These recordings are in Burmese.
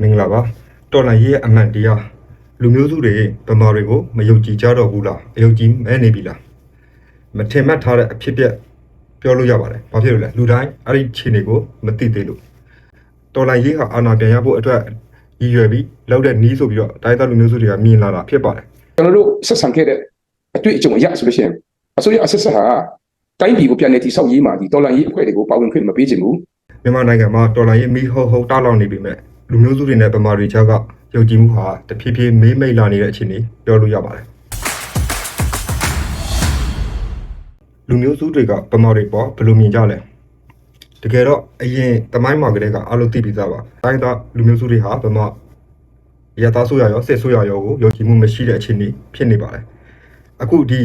မင်္ဂလာပါတော်လန်ရေးရဲ့အမှန်တရားလူမျိုးစုတွေဗမာတွေကိုမယုံကြည်ကြတော့ဘူးလားအယုံကြည်မဲနေပြီလားမထင်မှတ်ထားတဲ့အဖြစ်ပြက်ပြောလို့ရပါတယ်ဘာဖြစ်လို့လဲလူတိုင်းအဲ့ဒီခြေနေကိုမသိသေးလို့တော်လန်ရေးဟာအာဏာပြန်ရဖို့အတွက်ရည်ရွယ်ပြီးလောက်တဲ့နီးဆိုပြီးတော့တိုင်းသားလူမျိုးစုတွေကမြင်လာတာဖြစ်ပါတယ်ကျွန်တော်တို့ဆက်ဆံခဲ့တဲ့အတွေ့အကြုံအရဆိုလို့ရှိရင်အစိုးရအဆက်ဆက်ဟာတိုင်းပြည်ကိုပြန်လည်တည်ဆောက်ရေးမှာဒီဒေါ်လာရေးအဖွဲ့တွေကိုပါဝင်ခွင့်မပေးချင်ဘူးမြန်မာနိုင်ငံမှာတော်လန်ရေးမီဟောဟောတားလောင်နေပြီမဲ့ လူမျိုးစုတွေနဲ့ဗမာတွေကြားကယုံကြည်မှုဟာတဖြည်းဖြည်းမေးမိတ်လာနေတဲ့အခြေအနေပြောလို့ရပါတယ်လူမျိုးစုတွေကဗမာတွေပေါ်ဘယ်လိုမြင်ကြလဲတကယ်တော့အရင်တမိုင်းမှာကလေးကအလုပ်သိပြီးသားပါတိုင်းသားလူမျိုးစုတွေဟာဗမာရတာဆိုရရောစစ်ဆိုရရောကိုယုံကြည်မှုမရှိတဲ့အခြေအနေဖြစ်နေပါတယ်အခုဒီ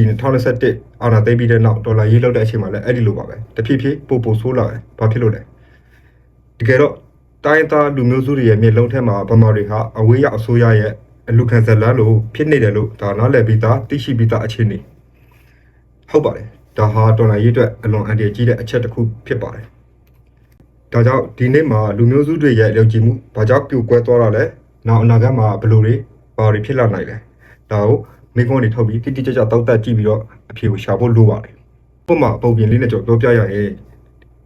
2021အာဏာသိမ်းပြီးတဲ့နောက်ဒေါ်လာရေးလောက်တဲ့အချိန်မှာလည်းအဲ့ဒီလိုပါပဲတဖြည်းဖြည်းပို့ပို့ဆိုးလာတယ်ဘာဖြစ်လို့လဲတကယ်တော့ တိုင်းသားလူမျိုးစုတွေရဲ့မျက်လုံးထဲမှာဗမာတွေဟာအဝေးရောက်အစိုးရရဲ့အလူခံဇလန်းလို့ဖြစ်နေတယ်လို့ဒါနားလည်ပြီးသားသိရှိပြီးသားအခြေအနေဟုတ်ပါတယ်ဒါဟာတော်လိုင်းရေးအတွက်အလွန်အန္တရာယ်ကြီးတဲ့အချက်တစ်ခုဖြစ်ပါတယ်ဒါကြောင့်ဒီနေ့မှာလူမျိုးစုတွေရဲ့ယုံကြည်မှုဘာကြောင့်ပြိုကွဲသွားတာလဲနောက်အနာဂတ်မှာဘယ်လိုတွေဘာတွေဖြစ်လာနိုင်လဲဒါကိုမိကုန်းတွေထုတ်ပြီးတိတိကျကျတောက်တက်ကြည့်ပြီးတော့အဖြေကိုရှာဖို့လိုပါတယ်ပုံမှန်ပုံပြင်လေးနဲ့ကြောပြောပြရရင်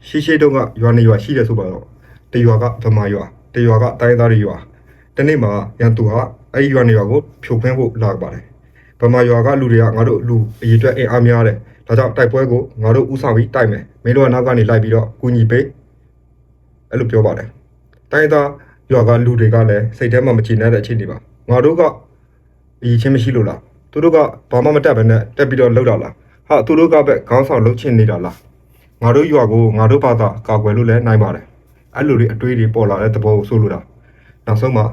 ရှိရှိတုန်းကရွာနေရွာရှိတယ်ဆိုပါတော့ တရွာကဗမာရွာတရွာကတိုင်းသားတွေရွာတနေ့မှာရန်သူဟာအဲ့ဒီရွာနေရွာကိုဖြိုခွင်းဖို့လာပါတယ်ဗမာရွာကလူတွေကငါတို့လူအရေးအတွက်အင်အားများတယ်ဒါကြောင့်တိုက်ပွဲကိုငါတို့ဥဆောင်ပြီးတိုက်မယ်မင်းတို့ကနောက်ကနေလိုက်ပြီးတော့ကူညီပေးအဲ့လိုပြောပါတယ်တိုင်းသားရွာကလူတွေကလည်းစိတ်ထဲမှာမချနိုင်တဲ့အခြေအနေပါငါတို့ကအရေးချင်းမရှိလို့လားသူတို့ကဘာမှမတက်ဘဲနဲ့တက်ပြီးတော့လှုပ်တာလားဟာသူတို့ကပဲခေါင်းဆောင်လှုပ်ချင်နေတာလားငါတို့ရွာကိုငါတို့ဘာသာကာကွယ်လို့လည်းနိုင်ပါတယ် အဲ့လိုတွေအတွေးတွေပေါ်လာတဲ့သဘောကိုဆိုလိုတာနောက်ဆုံးမှာ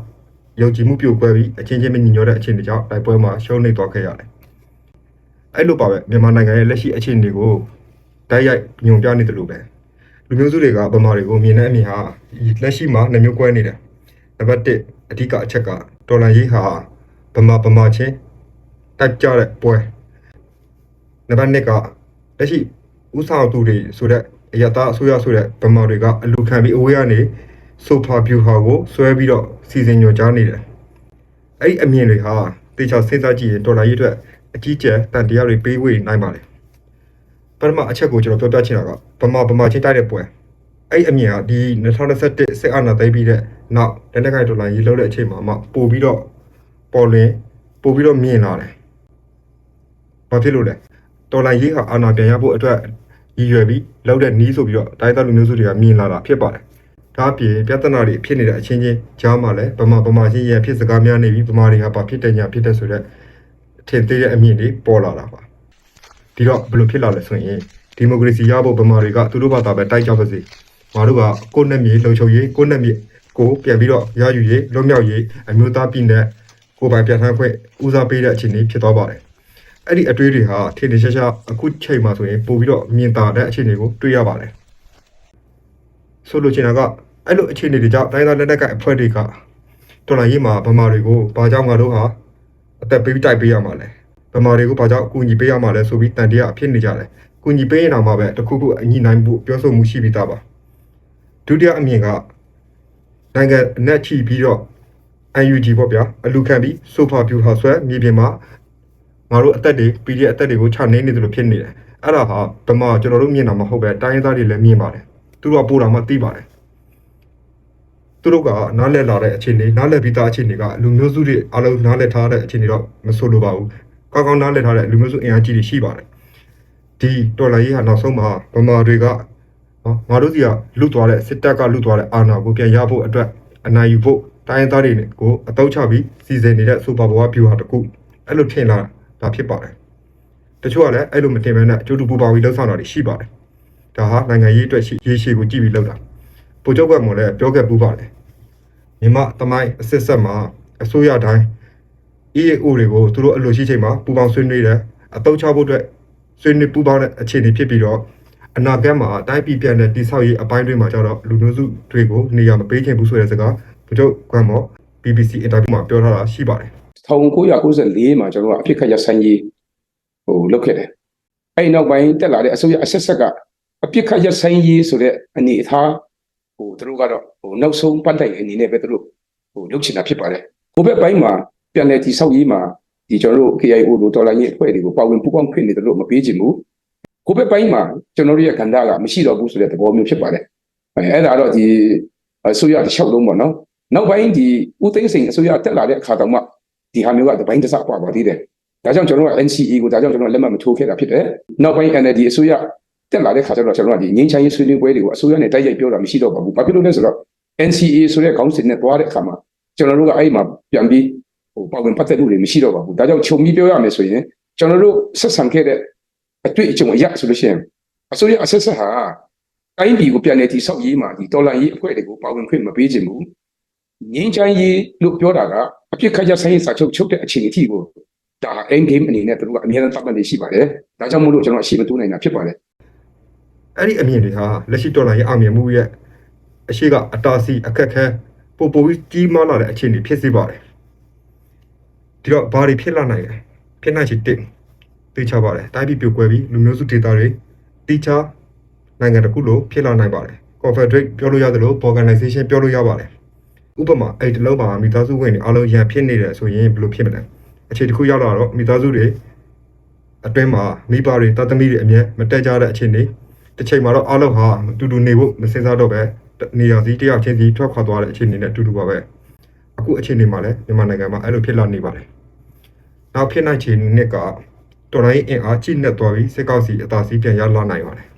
ယုံကြည်မှုပြိုကွဲပြီးအချင်းချင်းမညီညွတ်တဲ့အခြေအနေကြောင့်တိုက်ပွဲမှာရှုံးနိမ့်သွားခဲ့ရတယ်အဲ့လိုပါပဲမြန်မာနိုင်ငံရဲ့လက်ရှိအခြေအနေကိုတိုက်ရိုက်ညွန်ပြနေတယ်လို့ပဲလူမျိုးစုတွေကဗမာတွေကိုမြင်တဲ့အမြင်ဟာလက်ရှိမှာနှမျိုးကွဲနေတယ်နံပါတ်1အဓိကအချက်ကဒေါ်လာရေးဟာဗမာဗမာချင်းတိုက်ကြတဲ့ပွဲနံပါတ်2ကလက်ရှိဥဆောင်သူတွေဆိုတဲ့ အယတာအစိုးရဆိုတဲ့ဗမာတွေကအလူခံပြီးအဝေးကနေဆိုဖာဗျူဟာကိုဆွဲပြီးတော့စီစဉ်ညွှန်ကြားနေတယ်။အဲ့ဒီအမြင်တွေဟာတေချာစဉ်းစားကြည့်ရင်ဒေါ်လာရေးအတွက်အကြီးကျယ်တန်တရားတွေပေးဝေနိုင်ပါလေ။ပထမအချက်ကိုကျွန်တော်ပြောပြချင်တာကဗမာဗမာချင်းတိုက်တဲ့ပွဲအဲ့ဒီအမြင်ဟာဒီ2021စစ်အာဏာသိမ်းပြီးတဲ့နောက်လက်နက်ကိုင်ဒေါ်လာရေးလောက်တဲ့အချိန်မှာမှပို့ပြီးတော့ပေါ်လင်းပို့ပြီးတော့မြင်လာတယ်။ဘာဖြစ်လို့လဲ။တော်လိုင်းရေးဟာအာဏာပြန်ရဖို့အတွက် ရည်ရွယ်ပြီးလောက်တဲ့နီးဆိုပြီးတော့တိုင်းသားလူမျိုးစုတွေကမြင်လာတာဖြစ်ပါတယ်။ဒါအပြင်ပြဿနာတွေဖြစ်နေတဲ့အချင်းချင်းကြားမှာလည်းဗမာဗမာချင်းရဲ့ဖြစ်စကားများနေပြီးဗမာတွေကဘာဖြစ်တဲ့ညာဖြစ်တဲ့ဆိုတော့ထင်သေးတဲ့အမြင်တွေပေါ်လာတာပါ။ဒီတော့ဘယ်လိုဖြစ်လာလဲဆိုရင်ဒီမိုကရေစီရဖို့ဗမာတွေကသူတို့ဘာသာပဲတိုက်ကြပါစေ။ငါတို့ကကိုယ်နဲ့မြေလုံချုံရေးကိုယ်နဲ့မြေကိုပြန်ပြီးတော့ရယူရေးလွတ်မြောက်ရေးအမျိုးသားပြည်နယ်ကိုယ်ပိုင်ပြဋ္ဌာန်းခွင့်ဦးစားပေးတဲ့အခြေအနေဖြစ်သွားပါတယ်။ အဲ့ဒီအတွေးတွေဟာထင်ထင်ရှားရှားအခုချိန်မှာဆိုရင်ပို့ပြီးတော့မြင်သာတဲ့အခြေအနေကိုတွေ့ရပါတယ်ဆိုလိုချင်တာကအဲ့လိုအခြေအနေတွေကြောင့်တိုင်းသားလက်နက်ကအဖွဲ့တွေကတော်လိုင်းရေးမှာဗမာတွေကိုဘာကြောင့်ငါတို့ဟာအသက်ပေးပြီးတိုက်ပေးရမှာလဲဗမာတွေကိုဘာကြောင့်အကူအညီပေးရမှာလဲဆိုပြီးတန်တရားအဖြစ်နေကြတယ်အကူအညီပေးရင်တော့မှပဲတခုခုအညီနိုင်မှုပြောဆိုမှုရှိပြီးသားပါဒုတိယအမြင်ကနိုင်ငံအနှက်ချီပြီးတော့ UNG ပေါ့ဗျာအလူခံပြီးဆိုဖာပြူဟာဆွဲမြေပြင်မှာ ငါတို့အသက်တွေ PDF အသက်တွေကိုချနေနေတယ်လို့ဖြစ်နေတယ်အဲ့ဒါဟာဗမာကျွန်တော်တို့မြင်တာမဟုတ်ပဲတိုင်းရင်းသားတွေလည်းမြင်ပါတယ်သူတို့ကပို့တာမှသိပါတယ်သူတို့ကနားလည်လာတဲ့အခြေအနေနားလည်ပြီးသားအခြေအနေကလူမျိုးစုတွေအလုံးနားလည်ထားတဲ့အခြေအနေတော့မဆိုလိုပါဘူးကောင်းကောင်းနားလည်ထားတဲ့လူမျိုးစုအင်အားကြီးတွေရှိပါတယ်ဒီတော်လိုင်းရေးဟာနောက်ဆုံးမှာဗမာတွေကနော်ငါတို့စီကလွတ်သွားတဲ့စစ်တပ်ကလွတ်သွားတဲ့အာဏာကိုပြန်ရဖို့အတွက်အနိုင်ယူဖို့တိုင်းရင်းသားတွေကိုအတောက်ချပြီးစီစဉ်နေတဲ့စူပါဘဝဗျူဟာတစ်ခုအဲ့လိုထင်လာတာ ဖြစ်ပါတယ်တချို့ကလည်းအဲ့လိုမတင်ဘဲနဲ့အကျိုးတူပူပါပြီးလှုပ်ဆောင်တာတွေရှိပါတယ်ဒါဟာနိုင်ငံရေးအတွက်ရှိရေးရှိကိုကြည့်ပြီးလှုပ်တာပိုချုပ်ကမှလည်းပြောခဲ့ပူးပါတယ်မြမသမိုင်းအစစ်ဆက်မှာအစိုးရတိုင်း EAO တွေကိုသူတို့အလိုရှိချိန်မှာပူပေါင်းဆွေးနွေးတယ်အတောက်ချဖို့အတွက်ဆွေးနွေးပူပေါင်းတဲ့အခြေအနေဖြစ်ပြီးတော့အနာဂတ်မှာတိုင်းပြည်ပြန်တဲ့တိဆောက်ရေးအပိုင်းတွေမှာကျတော့လူမျိုးစုတွေကိုနေရာမပေးချင်ဘူးဆိုတဲ့စကားပိုချုပ်ကမှ BBC အင်တာဗျူးမှာပြောထားတာရှိပါတယ် 1994မှာကျွန်တော်တို့ကအဖြစ်ခတ်ရဆိုင်ရေးဟိုလုပ်ခဲ့တယ်အဲ့ဒီနောက်ပိုင်းတက်လာတဲ့အစိုးရအဆက်ဆက်ကအပြစ်ခတ်ရဆိုင်ရေးဆိုတဲ့အနေအထားဟိုသူတို့ကတော့ဟိုနောက်ဆုံးပတ်လိုက်အနေနဲ့ပဲသူတို့ဟိုလုပ်ချင်တာဖြစ်ပါတယ်ဟိုဘက်ပိုင်းမှာပြန်လည်တည်ဆောက်ရေးမှာဒီကျွန်တော်တို့ KIO လိုတော်လိုင်းရေးအဖွဲ့တွေကိုပါဝင်ပူးပေါင်းခွင့်နေတယ်လို့မပေးချင်ဘူးဟိုဘက်ပိုင်းမှာကျွန်တော်တို့ရဲ့ကဏ္ဍကမရှိတော့ဘူးဆိုတဲ့သဘောမျိုးဖြစ်ပါတယ်အဲအဲ့ဒါတော့ဒီအစိုးရတစ်လျှောက်လုံးပေါ့နော်နောက်ပိုင်းဒီဦးသိန်းစိန်အစိုးရတက်လာတဲ့အခါတောင်မှ ဒီဟာမျိုးကတပိုင်းတစ်စပွားပါသေးတယ်ဒါကြောင့်ကျွန်တော်တို့က NCA ကိုဒါကြောင့်ကျွန်တော်လက်မှတ်မထိုးခဲ့တာဖြစ်တယ်နောက်ပိုင်း NLD အစိုးရတက်လာတဲ့ခါကျတော့ကျွန်တော်ကဒီငင်းချမ်းရေးဆွေးနွေးပွဲတွေကိုအစိုးရနဲ့တိုက်ရိုက်ပြောတာမရှိတော့ပါဘူးဘာဖြစ်လို့လဲဆိုတော့ NCA ဆိုတဲ့ခေါင်းစဉ်နဲ့တွားတဲ့အခါမှာကျွန်တော်တို့ကအဲ့ဒီမှာပြန်ပြီးဟိုပါဝင်ပတ်သက်မှုတွေမရှိတော့ပါဘူးဒါကြောင့်ခြုံပြီးပြောရမယ်ဆိုရင်ကျွန်တော်တို့ဆက်ဆံခဲ့တဲ့အတွေ့အကြုံအရဆိုလို့ရှိရင်အစိုးရအဆက်ဆက်ဟာတိုင်းပြည်ကိုပြန်လည်တည်ဆောက်ရေးမှာဒီတော်လန်ရေးအဖွဲ့တွေကိုပါဝင်ခွင့်မပေးခြင်းဘူးငင်းချမ်းရေးလို့ပြောတာက အပြစ်ခတ်ရဆိုင်ရေးစာချုပ်ချုပ်တဲ့အခြေအနေအထိကိုဒါဟာ end game အနေနဲ့သူတို့ကအများကြီးသတ်မှတ်နေရှိပါတယ်ဒါကြောင့်မို့လို့ကျွန်တော်အရှိမတိုးနိုင်တာဖြစ်ပါတယ်အဲ့ဒီအမြင်တွေဟာလက်ရှိဒေါ်လာရဲ့အောင်မြင်မှုရဲ့အရှိကအတားစီအခက်ခဲပိုပိုပြီးကြီးမားလာတဲ့အခြေအနေဖြစ်စေပါတယ်ဒီတော့ဘာတွေဖြစ်လာနိုင်လဲဖြစ်နိုင်ချေတစ်သိချပါတယ်တိုင်းပြည်ပြိုကွဲပြီးလူမျိုးစုဒေသတွေတိချနိုင်ငံတစ်ခုလိုဖြစ်လာနိုင်ပါတယ် confederate ပြောလို့ရတယ်လို့ organization ပြောလို့ရပါတယ် ဥပမာအဲ့ဒီလုံးမှာမိသားစုဝင်တွေအားလုံးရန်ဖြစ်နေတယ်ဆိုရင်ဘယ်လိုဖြစ်မလဲအခြေတစ်ခုရောက်လာတော့မိသားစုတွေအတွင်းမှာမိဘတွေတသမီတွေအမြဲမတက်ကြတဲ့အခြေအနေတစ်ချိန်မှာတော့အားလုံးဟာတူတူနေဖို့မစင်စားတော့ပဲနေရာစီတယောက်ချင်းစီထွက်ခွာသွားတဲ့အခြေအနေနဲ့အတူတူပါပဲအခုအခြေအနေမှာလည်းမြန်မာနိုင်ငံမှာအဲ့လိုဖြစ်လာနေပါတယ်နောက်ဖြစ်နိုင်ခြေနှစ်ကတော်လိုင်းအင်အားကြီးနေသွားပြီးစစ်ကောက်စီအသာစီးပြန်ရလာနိုင်ပါတယ်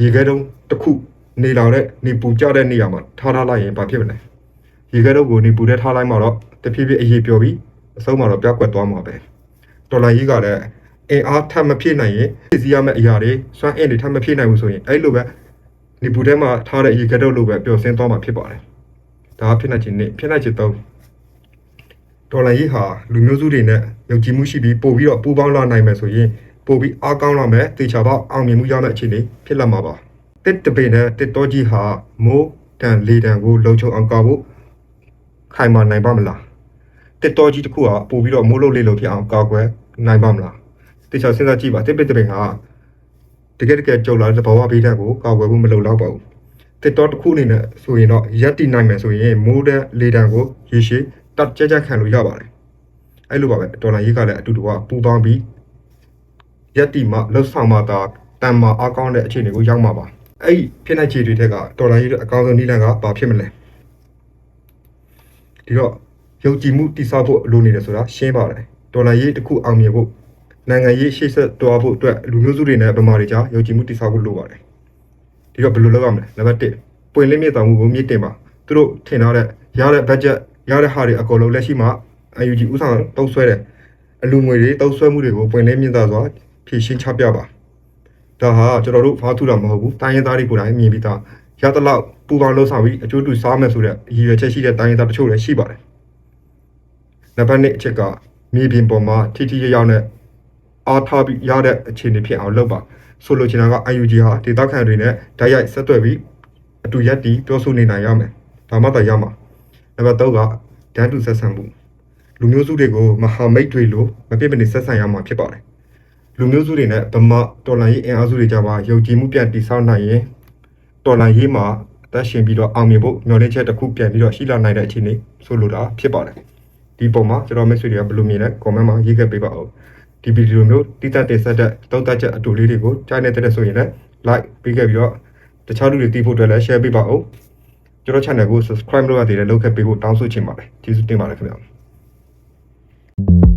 ရေခဲတုံးတစ်ခုနေလာတဲ့နေပူကြတဲ့နေရာမှာထားထားလိုက်ရင်ဘာဖြစ်မလဲ ရေခဲတုံးကိုနေပူတဲ့ထားလိုက်မှတော့တဖြည်းဖြည်းအေးပြောပြီးအဆုံးမှာတော့ပြောက်ကွက်သွားမှာပဲတော်လိုင်းကြီးကလည်းအင်အားထပ်မဖြစ်နိုင်ရင်ပြည်စည်းရမယ့်အရာတွေစွမ်းအင်တွေထပ်မဖြစ်နိုင်ဘူးဆိုရင်အဲ့လိုပဲနေပူထဲမှာထားတဲ့ရေခဲတုံးလိုပဲပျော်စင်းသွားမှာဖြစ်ပါတယ်ဒါကဖြစ်နိုင်ခြင်းနဲ့ဖြစ်နိုင်ခြင်းသုံးဒေါ်လာရေးဟာလူမျိုးစုတွေနဲ့ယုံကြည်မှုရှိပြီးပို့ပြီးတော့ပူးပေါင်းလာနိုင်မယ်ဆိုရင်ပို့ပြီးအားကောင်းလာမယ်တေချာပေါအောင်မြင်မှုရမယ့်အခြေအနေဖြစ်လာမှာပါတစ်တပေနဲ့တစ်တော်ကြီးဟာမိုးတန်လေတန်ကိုလုံချုံအောင်ကာဖို့ ခိုင်မာနိုင်ပါမလားတစ်တော်ကြီးတစ်ခုကပို့ပြီးတော့မိုးလုံးလေးလုံးဖြစ်အောင်ကာကွယ်နိုင်ပါမလားတေချာစဉ်းစားကြည့်ပါတစ်ပိတပေဟာတကယ်တကယ်ကြုံလာတဲ့ဘဝဘေးဒဏ်ကိုကာကွယ်ဖို့မလုံလောက်ပါဘူးတစ်တော်တစ်ခုအနေနဲ့ဆိုရင်တော့ရက်တီနိုင်မယ်ဆိုရင်မိုးတဲ့လေတံကိုရေရှည်တက်ကြကြခံလို့ရပါတယ်အဲ့လိုပါပဲဒေါ်လာရေးကလည်းအတူတူကပူပေါင်းပြီးရက်တီမှလှုပ်ဆောင်မှသာတန်မာအကောင်းတဲ့အခြေအနေကိုရောက်မှာပါအဲ့ဒီဖြစ်နိုင်ခြေတွေထက်ကဒေါ်လာရေးရဲ့အကောင်းဆုံးနည်းလမ်းကဘာဖြစ်မလဲ ဒီတော့ယုံကြည်မှုတည်ဆောက်ဖို့လိုနေတယ်ဆိုတာရှင်းပါတယ်ဒေါ်လာရေးတစ်ခုအောင်မြင်ဖို့နိုင်ငံရေးရှေ့ဆက်တွားဖို့အတွက်လူမျိုးစုတွေနဲ့ဗမာတွေကြားယုံကြည်မှုတည်ဆောက်ဖို့လိုပါတယ်ဒီတော့ဘယ်လိုလုပ်ရမလဲနံပါတ်1ပွင့်လင်းမြင့်တောင်မှုကိုမြင့်တင်ပါသူတို့ထင်ထားတဲ့ရတဲ့ budget ရတဲ့ဟာတွေအကုန်လုံးလက်ရှိမှာ UNG ဥဆောင်တုံးဆွဲတယ်အလူငွေတွေတုံးဆွဲမှုတွေကိုပွင့်လင်းမြင့်သာစွာဖြည့်ရှင်းချပြပါဒါဟာကျွန်တော်တို့ဘာထူတာမဟုတ်ဘူးတိုင်းရင်းသားတွေကိုယ်တိုင်မြင်ပြီးသားရတဲ့လောက် ပူပေါင်းလှုပ်ဆောင်ပြီးအကျိုးတူစားမယ်ဆိုတဲ့ရည်ရွယ်ချက်ရှိတဲ့တိုင်းရင်းသားတချို့လည်းရှိပါတယ်နံပါတ်2အချက်ကမြေပြင်ပေါ်မှာထိထိရောက်ရောက်နဲ့အားထားပြီးရတဲ့အခြေအနေဖြစ်အောင်လုပ်ပါဆိုလိုချင်တာက UNG ဟာဒေသခံတွေနဲ့ဓာတ်ရိုက်ဆက်သွယ်ပြီးအတူရက်တီပြောဆိုနေနိုင်ရမယ်ဒါမှသာရမှာနံပါတ်3ကဒန်းတူဆက်ဆံမှုလူမျိုးစုတွေကိုမဟာမိတ်တွေလိုမပြစ်မနေဆက်ဆံရမှာဖြစ်ပါတယ်လူမျိုးစုတွေနဲ့ဗမာတော်လှန်ရေးအင်အားစုတွေကြားမှာယုံကြည်မှုပြန်တည်ဆောက်နိုင်ရင်တော်လှန်ရေးမှာ အသက်ရှင်ပြီးတော့အောင်မြင်ဖို့မျှော်လင့်ချက်တစ်ခုပြန်ပြီးတော့ရှိလာနိုင်တဲ့အခြေအနေဆိုလိုတာဖြစ်ပါတယ်ဒီပုံမှာကျွန်တော်မိတ်ဆွေတွေကဘယ်လိုမြင်လဲ comment မှာရေးခဲ့ပေးပါဦးဒီဗီဒီယိုမျိုးတိကျတင်ဆက်တဲ့တောက်တချက်အတူလေးတွေကိုကြားနေတဲ့ဆိုရင်လည်း like ပေးခဲ့ပြီးတော့တခြားလူတွေသိဖို့အတွက်လည်း share ပေးပါဦးကျွန်တော် channel ကို subscribe လုပ်ရသေးတယ်လုပ်ခဲ့ပေးဖို့တောင်းဆိုချင်ပါတယ်ကျေးဇူးတင်ပါတယ်ခင်ဗျာ